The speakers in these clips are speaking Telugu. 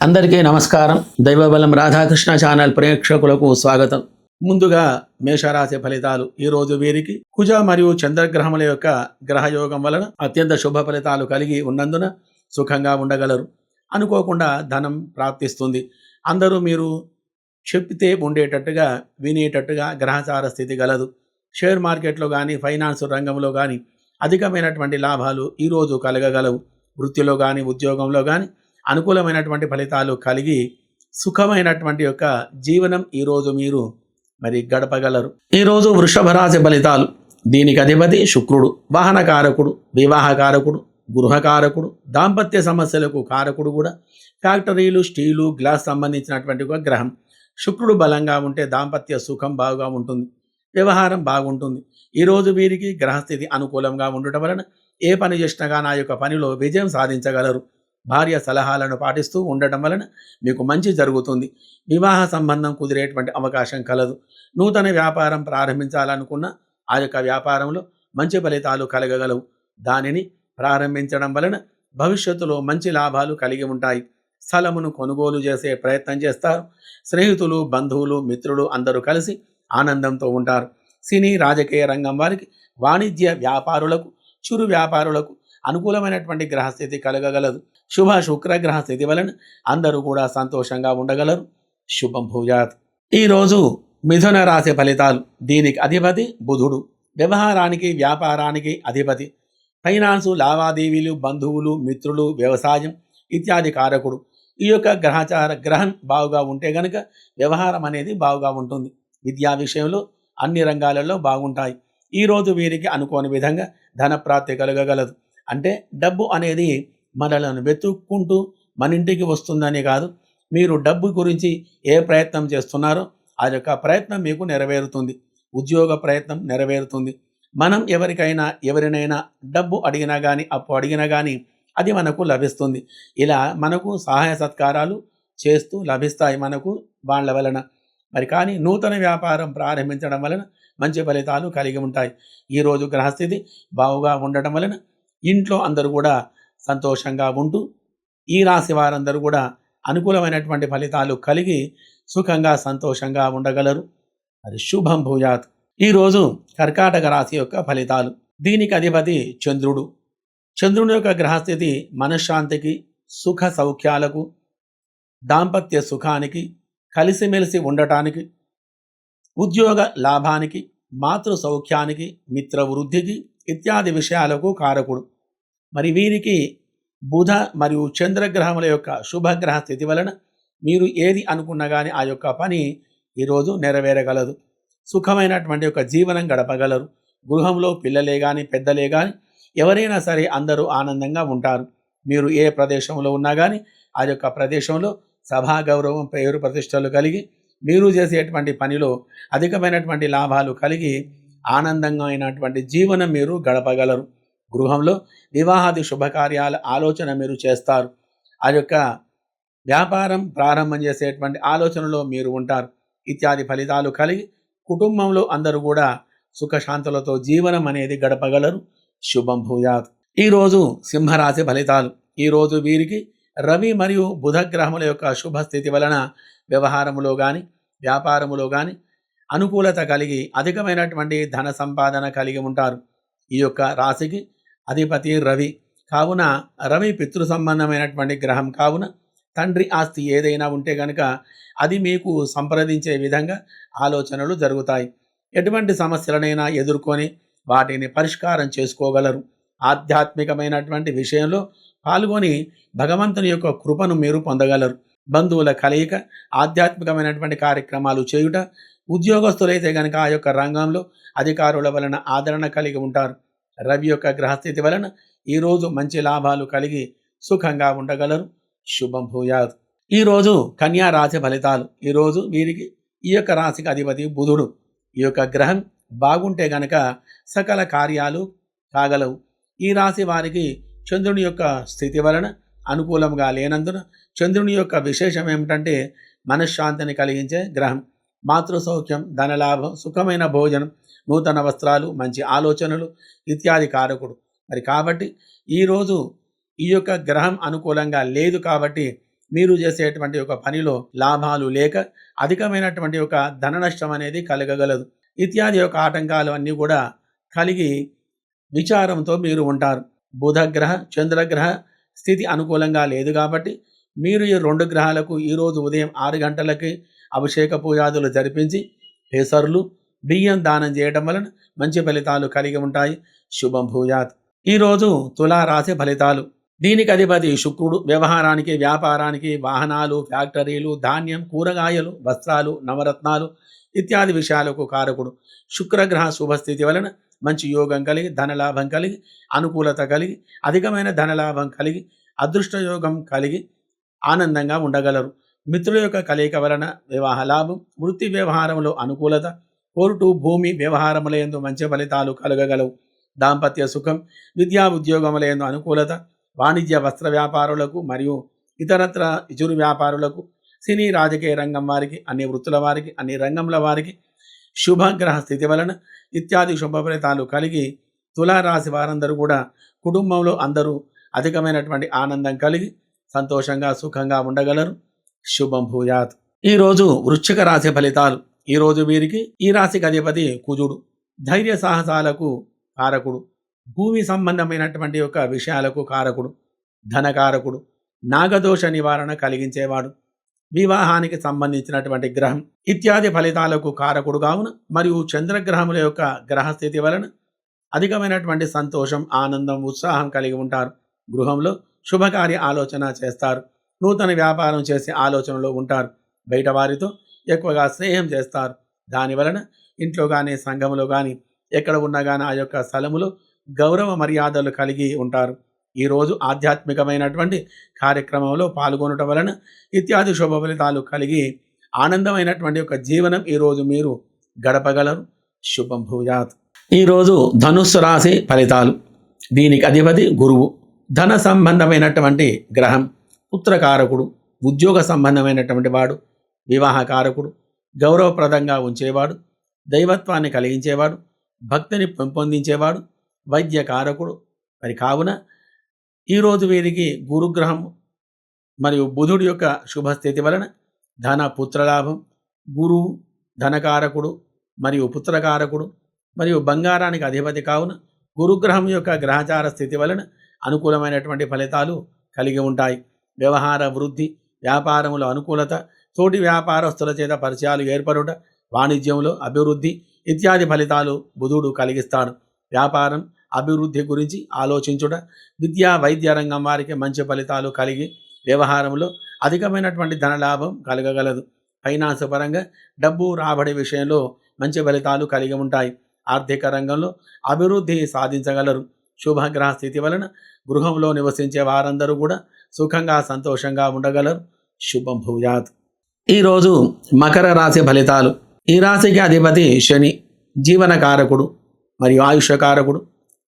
అందరికీ నమస్కారం. దైవబలం రాధాకృష్ణ ఛానల్ ప్రేక్షకులకు స్వాగతం. ముందుగా మేషరాశి ఫలితాలు ఈ రోజు వీరికి. కుజ మరియు చంద్రగ్రహముల యొక్క గ్రహయోగం వలన అత్యంత శుభ ఫలితాలు కలిగి ఉన్నందున సుఖంగా ఉండగలరు. అనుకోకుండా ధనం ప్రాప్తిస్తుంది. అందరూ మీరు చెప్తే ఉండేటట్టుగా వినేటట్టుగా గ్రహచార స్థితి గలదు. షేర్ మార్కెట్లో కానీ ఫైనాన్స్ రంగంలో కానీ అధికమైనటువంటి లాభాలు ఈరోజు కలగగలవు. వృత్తిలో కానీ ఉద్యోగంలో కానీ అనుకూలమైనటువంటి ఫలితాలు కలిగి సుఖమైనటువంటి యొక్క జీవనం ఈరోజు మీరు మరి గడపగలరు. ఈరోజు వృషభ రాశి ఫలితాలు. దీనికి అధిపతి శుక్రుడు వాహనకారకుడు వివాహకారకుడు గృహకారకుడు దాంపత్య సమస్యలకు కారకుడు కూడా ఫ్యాక్టరీలు స్టీలు గ్లాస్ సంబంధించినటువంటి ఒక గ్రహం. శుక్రుడు బలంగా ఉంటే దాంపత్య సుఖం బాగా ఉంటుంది. వ్యవహారం బాగుంటుంది. ఈరోజు వీరికి గ్రహస్థితి అనుకూలంగా ఉండటం వలన ఏ పని చేసినా నా యొక్క పనిలో విజయం సాధించగలరు. భార్య సలహాలను పాటిస్తూ ఉండటం వలన మీకు మంచి జరుగుతుంది. వివాహ సంబంధం కుదిరేటువంటి అవకాశం కలదు. నూతన వ్యాపారం ప్రారంభించాలనుకున్న ఆ యొక్క వ్యాపారంలో మంచి ఫలితాలు కలగగలవు. దానిని ప్రారంభించడం వలన భవిష్యత్తులో మంచి లాభాలు కలిగి ఉంటాయి. స్థలమును కొనుగోలు చేసే ప్రయత్నం చేస్తారు. స్నేహితులు బంధువులు మిత్రులు అందరూ కలిసి ఆనందంతో ఉంటారు. సినీ రాజకీయ రంగం వారికి వాణిజ్య వ్యాపారులకు చిరు వ్యాపారులకు అనుకూలమైనటువంటి గ్రహస్థితి కలగగలదు. శుభ శుక్ర గ్రహ స్థితి వలన అందరూ కూడా సంతోషంగా ఉండగలరు. శుభం భూయాత్. ఈరోజు మిథున రాశి ఫలితాలు. దీనికి అధిపతి బుధుడు. వ్యవహారానికి వ్యాపారానికి అధిపతి. ఫైనాన్సు లావాదేవీలు బంధువులు మిత్రులు వ్యవసాయం ఇత్యాది కారకుడు. ఈ యొక్క గ్రహచార గ్రహం బాగుగా ఉంటే గనుక వ్యవహారం అనేది బాగుగా ఉంటుంది. విద్యా విషయంలో అన్ని రంగాలలో బాగుంటాయి. ఈరోజు వీరికి అనుకోని విధంగా ధనప్రాప్తి కలగగలదు. అంటే డబ్బు అనేది మనలను వెతుక్కుంటూ మన ఇంటికి వస్తుందని కాదు మీరు డబ్బు గురించి ఏ ప్రయత్నం చేస్తున్నారో ఆ యొక్క ప్రయత్నం మీకు నెరవేరుతుంది. ఉద్యోగ ప్రయత్నం నెరవేరుతుంది. మనం ఎవరికైనా ఎవరినైనా డబ్బు అడిగినా కానీ అప్పు అడిగినా కానీ అది మనకు లభిస్తుంది. ఇలా మనకు సహాయ సత్కారాలు చేస్తూ లభిస్తాయి మనకు వాళ్ళ వలన. మరి కానీ నూతన వ్యాపారం ప్రారంభించడం వలన మంచి ఫలితాలు కలిగి ఉంటాయి. ఈరోజు గ్రహస్థితి బావుగా ఉండటం వలన ఇంట్లో అందరూ కూడా సంతోషంగా ఉంటూ ఈ రాశి వారందరూ కూడా అనుకూలమైనటువంటి ఫలితాలు కలిగి సుఖంగా సంతోషంగా ఉండగలరు. అది శుభం భూయాత్. ఈరోజు కర్కాటక రాశి యొక్క ఫలితాలు. దీనికి అధిపతి చంద్రుడు. చంద్రుని యొక్క గ్రహస్థితి మనశ్శాంతికి సుఖ సౌఖ్యాలకు దాంపత్య సుఖానికి కలిసిమెలిసి ఉండటానికి ఉద్యోగ లాభానికి మాతృ సౌఖ్యానికి మిత్ర వృద్ధికి ఇత్యాది విషయాలకు కారకుడు. మరి వీరికి బుధ మరియు చంద్రగ్రహముల యొక్క శుభగ్రహ స్థితి వలన మీరు ఏది అనుకున్నా కానీ ఆ యొక్క పని ఈరోజు నెరవేరగలదు. సుఖమైనటువంటి యొక్క జీవనం గడపగలరు. గృహంలో పిల్లలే కానీ పెద్దలే కానీ ఎవరైనా సరే అందరూ ఆనందంగా ఉంటారు. మీరు ఏ ప్రదేశంలో ఉన్నా కానీ ఆ యొక్క ప్రదేశంలో సభా గౌరవం పేరు ప్రతిష్టలు కలిగి మీరు చేసేటువంటి పనిలో అధికమైనటువంటి లాభాలు కలిగి ఆనందంగా అయినటువంటి జీవనం మీరు గడపగలరు. గృహంలో వివాహాది శుభకార్యాల ఆలోచన మీరు చేస్తారు. ఆ యొక్క వ్యాపారం ప్రారంభం చేసేటువంటి ఆలోచనలో మీరు ఉంటారు. ఇత్యాది ఫలితాలు కలిగి కుటుంబంలో అందరూ కూడా సుఖశాంతులతో జీవనం అనేది గడపగలరు. శుభం భూయాత్. ఈరోజు సింహరాశి ఫలితాలు. ఈరోజు వీరికి రవి మరియు బుధ గ్రహముల యొక్క శుభస్థితి వలన వ్యవహారములో కానీ వ్యాపారములో కానీ అనుకూలత కలిగి అధికమైనటువంటి ధన సంపాదన కలిగి ఉంటారు. ఈ యొక్క రాశికి అధిపతి రవి. కావున రవి పితృ సంబంధమైనటువంటి గ్రహం. కావున తండ్రి ఆస్తి ఏదైనా ఉంటే కనుక అది మీకు సంప్రదించే విధంగా ఆలోచనలు జరుగుతాయి. ఎటువంటి సమస్యలనైనా ఎదుర్కొని వాటిని పరిష్కారం చేసుకోగలరు. ఆధ్యాత్మికమైనటువంటి విషయంలో పాల్గొని భగవంతుని యొక్క కృపను మీరు పొందగలరు. బంధువుల కలయిక ఆధ్యాత్మికమైనటువంటి కార్యక్రమాలు చేయుట ఉద్యోగస్తులైతే కనుక ఆ యొక్క రంగంలో అధికారుల వలన ఆదరణ కలిగి ఉంటారు. రవి యొక్క గ్రహస్థితి వలన ఈరోజు మంచి లాభాలు కలిగి సుఖంగా ఉండగలరు. శుభం భూయాత్. ఈరోజు కన్యా రాశి ఫలితాలు. ఈరోజు వీరికి ఈ యొక్క రాశికి అధిపతి బుధుడు. ఈ యొక్క గ్రహం బాగుంటే గనక సకల కార్యాలు కాగలవు. ఈ రాశి వారికి చంద్రుని యొక్క స్థితి వలన అనుకూలంగా లేనందున చంద్రుని యొక్క విశేషం ఏమిటంటే మనశ్శాంతిని కలిగించే గ్రహం. మాతృ సౌఖ్యం ధనలాభం సుఖమైన భోజనం నూతన వస్త్రాలు మంచి ఆలోచనలు ఇత్యాది కారకుడు. మరి కాబట్టి ఈరోజు ఈ యొక్క గ్రహం అనుకూలంగా లేదు కాబట్టి మీరు చేసేటువంటి ఒక పనిలో లాభాలు లేక అధికమైనటువంటి ఒక ధన నష్టం అనేది కలగగలదు. ఇత్యాది యొక్క ఆటంకాలు అన్నీ కూడా కలిగి విచారంతో మీరు ఉంటారు. బుధగ్రహ చంద్రగ్రహ స్థితి అనుకూలంగా లేదు కాబట్టి మీరు ఈ రెండు గ్రహాలకు ఈరోజు ఉదయం ఆరు గంటలకి అభిషేక పూజాదులు జరిపించి పెసర్లు బియ్యం దానం చేయడం వలన మంచి ఫలితాలు కలిగి ఉంటాయి. శుభం భూయాత్. ఈరోజు తులారాశి ఫలితాలు. దీనికి అధిపతి శుక్రుడు. వ్యవహారానికి వ్యాపారానికి వాహనాలు ఫ్యాక్టరీలు ధాన్యం కూరగాయలు వస్త్రాలు నవరత్నాలు ఇత్యాది విషయాలకు కారకుడు. శుక్రగ్రహ శుభస్థితి వలన మంచి యోగం కలిగి ధనలాభం కలిగి అనుకూలత కలిగి అధికమైన ధనలాభం కలిగి అదృష్టయోగం కలిగి ఆనందంగా ఉండగలరు. మిత్రుల యొక్క కలయిక వలన వివాహ లాభం వృత్తి వ్యవహారంలో అనుకూలత కోర్టు భూమి వ్యవహారములందు మంచి ఫలితాలు కలగగలవు. దాంపత్య సుఖం విద్యా ఉద్యోగములందు అనుకూలత వాణిజ్య వస్త్ర వ్యాపారులకు మరియు ఇతరత్ర ఇచురు వ్యాపారులకు సినీ రాజకీయ రంగం వారికి అన్ని వృత్తుల వారికి అన్ని రంగంల వారికి శుభగ్రహ స్థితి వలన ఇత్యాది శుభ ఫలితాలు కలిగి తులారాశి వారందరూ కూడా కుటుంబంలో అందరూ అధికమైనటువంటి ఆనందం కలిగి సంతోషంగా సుఖంగా ఉండగలరు. శుభం భూయాత్. ఈరోజు వృశ్చిక రాశి ఫలితాలు. ఈరోజు వీరికి ఈ రాశికి అధిపతి కుజుడు. ధైర్య సాహసాలకు కారకుడు. భూమి సంబంధమైనటువంటి యొక్క విషయాలకు కారకుడు. ధనకారకుడు. నాగదోష నివారణ కలిగించేవాడు. వివాహానికి సంబంధించినటువంటి గ్రహం. ఇత్యాది ఫలితాలకు కారకుడు కావున మరియు చంద్రగ్రహముల యొక్క గ్రహస్థితి వలన అధికమైనటువంటి సంతోషం ఆనందం ఉత్సాహం కలిగి ఉంటారు. గృహంలో శుభకార్య ఆలోచన చేస్తారు. నూతన వ్యాపారం చేసే ఆలోచనలో ఉంటారు. బయట వారితో ఎక్కువగా స్నేహం చేస్తారు. దాని వలన ఇంట్లో కానీ సంఘంలో కానీ ఎక్కడ ఉన్నా కానీ ఆ యొక్క స్థలములో గౌరవ మర్యాదలు కలిగి ఉంటారు. ఈరోజు ఆధ్యాత్మికమైనటువంటి కార్యక్రమంలో పాల్గొనటం వలన ఇత్యాది శుభ ఫలితాలు కలిగి ఆనందమైనటువంటి ఒక జీవనం ఈరోజు మీరు గడపగలరు. శుభం భూయాత్. ఈరోజు ధనుస్సు రాశి ఫలితాలు. దీనికి అధిపతి గురువు. ధన సంబంధమైనటువంటి గ్రహం. పుత్రకారకుడు ఉద్యోగ సంబంధమైనటువంటి వాడు వివాహకారకుడు గౌరవప్రదంగా ఉంచేవాడు దైవత్వాన్ని కలిగించేవాడు భక్తిని పెంపొందించేవాడు వైద్యకారకుడు. మరి కావున ఈరోజు వీరికి గురుగ్రహం మరియు బుధుడి యొక్క శుభస్థితి వలన ధన పుత్రలాభం గురువు ధనకారకుడు మరియు పుత్రకారకుడు మరియు బంగారానికి అధిపతి కావున గురుగ్రహం యొక్క గ్రహచార స్థితి వలన అనుకూలమైనటువంటి ఫలితాలు కలిగి ఉంటాయి. వ్యవహార వృద్ధి వ్యాపారములో అనుకూలత తోటి వ్యాపారస్తుల చేత పరిచయాలు ఏర్పడుట వాణిజ్యంలో అభివృద్ధి ఇత్యాది ఫలితాలు బుధుడు కలిగిస్తాడు. వ్యాపారం అభివృద్ధి గురించి ఆలోచించుట విద్యా వైద్య రంగం వారికి మంచి ఫలితాలు కలిగి వ్యవహారంలో అధికమైనటువంటి ధనలాభం కలగగలదు. ఫైనాన్స్ పరంగా డబ్బు రాబడి విషయంలో మంచి ఫలితాలు కలిగి ఉంటాయి. ఆర్థిక రంగంలో అభివృద్ధి సాధించగలరు. శుభగ్రహ స్థితి వలన గృహంలో నివసించే వారందరూ కూడా సుఖంగా సంతోషంగా ఉండగలరు. శుభం భూయాత్. ఈరోజు మకర రాశి ఫలితాలు. ఈ రాశికి అధిపతి శని జీవనకారకుడు మరియు ఆయుష్యకారకుడు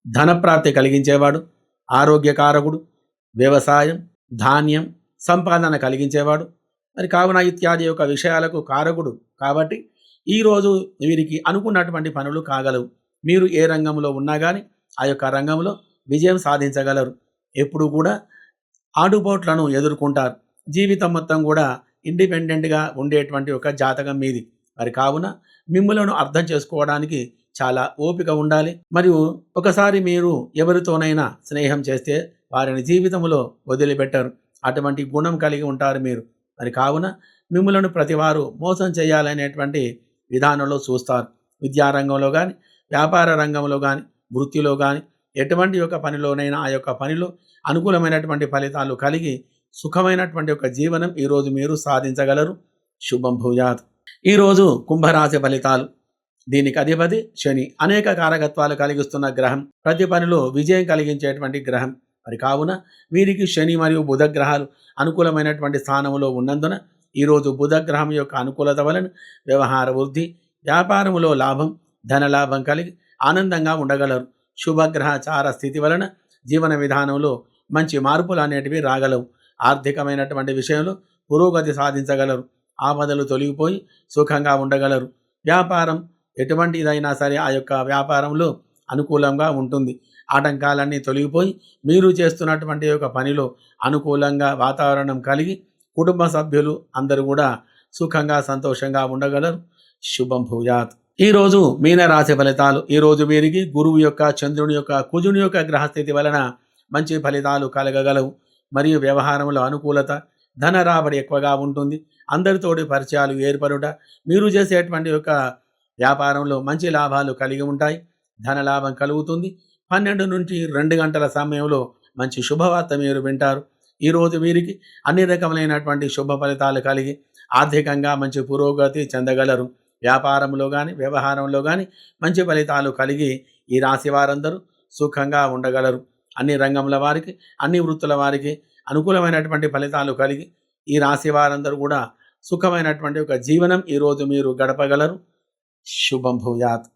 ధనప్రాప్తి కలిగించేవాడు ఆరోగ్యకారకుడు వ్యవసాయం ధాన్యం సంపాదన కలిగించేవాడు మరి కావున ఇత్యాది యొక్క విషయాలకు కారకుడు కాబట్టి ఈరోజు వీరికి అనుకున్నటువంటి పనులు కాగలవు. మీరు ఏ రంగంలో ఉన్నా కానీ ఆ యొక్క రంగంలో విజయం సాధించగలరు. ఎప్పుడు కూడా ఆడుపోట్లను ఎదుర్కొంటారు. జీవితం మొత్తం కూడా ఇండిపెండెంట్గా ఉండేటువంటి ఒక జాతకం మీది. మరి కావున మిమ్మలను అర్థం చేసుకోవడానికి చాలా ఓపిక ఉండాలి. మరియు ఒకసారి మీరు ఎవరితోనైనా స్నేహం చేస్తే వారిని జీవితంలో వదిలిపెట్టరు. అటువంటి గుణం కలిగి ఉంటారు మీరు. మరి కావున మిమ్మలను ప్రతివారు మోసం చేయాలనేటువంటి విధానంలో చూస్తారు. విద్యారంగంలో కానీ వ్యాపార రంగంలో కానీ వృత్తిలో కానీ ఎటువంటి యొక్క పనిలోనైనా ఆ యొక్క పనిలో అనుకూలమైనటువంటి ఫలితాలు కలిగి సుఖమైనటువంటి ఒక జీవనం ఈరోజు మీరు సాధించగలరు. శుభం భూయాత్. ఈరోజు కుంభరాశి ఫలితాలు. దీనికి అధిపతి శని. అనేక కారకత్వాలు కలిగిస్తున్న గ్రహం. ప్రతి పనిలో విజయం కలిగించేటువంటి గ్రహం. మరి కావున వీరికి శని మరియు బుధ గ్రహాలు అనుకూలమైనటువంటి స్థానంలో ఉన్నందున ఈరోజు బుధ గ్రహం యొక్క అనుకూలత వలన వ్యవహార వృద్ధి వ్యాపారములో లాభం ధనలాభం కలిగి ఆనందంగా ఉండగలరు. శుభగ్రహ చార స్థితి వలన జీవన విధానంలో మంచి మార్పులు అనేటివి రాగలవు. ఆర్థికమైనటువంటి విషయంలో పురోగతి సాధించగలరు. ఆపదలు తొలగిపోయి సుఖంగా ఉండగలరు. వ్యాపారం ఎటువంటిదైనా సరే ఆ యొక్క వ్యాపారంలో అనుకూలంగా ఉంటుంది. ఆటంకాలన్నీ తొలగిపోయి మీరు చేస్తున్నటువంటి యొక్క పనిలో అనుకూలంగా వాతావరణం కలిగి కుటుంబ సభ్యులు అందరూ కూడా సుఖంగా సంతోషంగా ఉండగలరు. శుభం భూయాత్. ఈరోజు మీనరాశి ఫలితాలు ఈ రోజు వీరికి గురువు యొక్క చంద్రుని యొక్క కుజుని యొక్క గ్రహస్థితి వలన మంచి ఫలితాలు కలగగలవు. మరియు వ్యవహారంలో అనుకూలత ధన రాబడి ఎక్కువగా ఉంటుంది. అందరితోటి పరిచయాలు ఏర్పడుట మీరు చేసేటువంటి యొక్క వ్యాపారంలో మంచి లాభాలు కలిగి ఉంటాయి. ధన లాభం కలుగుతుంది. పన్నెండు నుంచి రెండు గంటల సమయంలో మంచి శుభవార్త మీరు వింటారు. ఈరోజు వీరికి అన్ని రకములైనటువంటి శుభ ఫలితాలు కలిగి ఆర్థికంగా మంచి పురోగతి చెందగలరు. వ్యాపారంలో కానీ వ్యవహారంలో కానీ మంచి ఫలితాలు కలిగి ఈ రాశి వారందరూ సుఖంగా ఉండగలరు. అన్ని రంగముల వారికి అన్ని వృత్తుల వారికి అనుకూలమైనటువంటి ఫలితాలు కలిగి ఈ రాశి వారందరూ కూడా సుఖమైనటువంటి ఒక జీవనం ఈరోజు మీరు గడపగలరు. శుభం భూయాత్.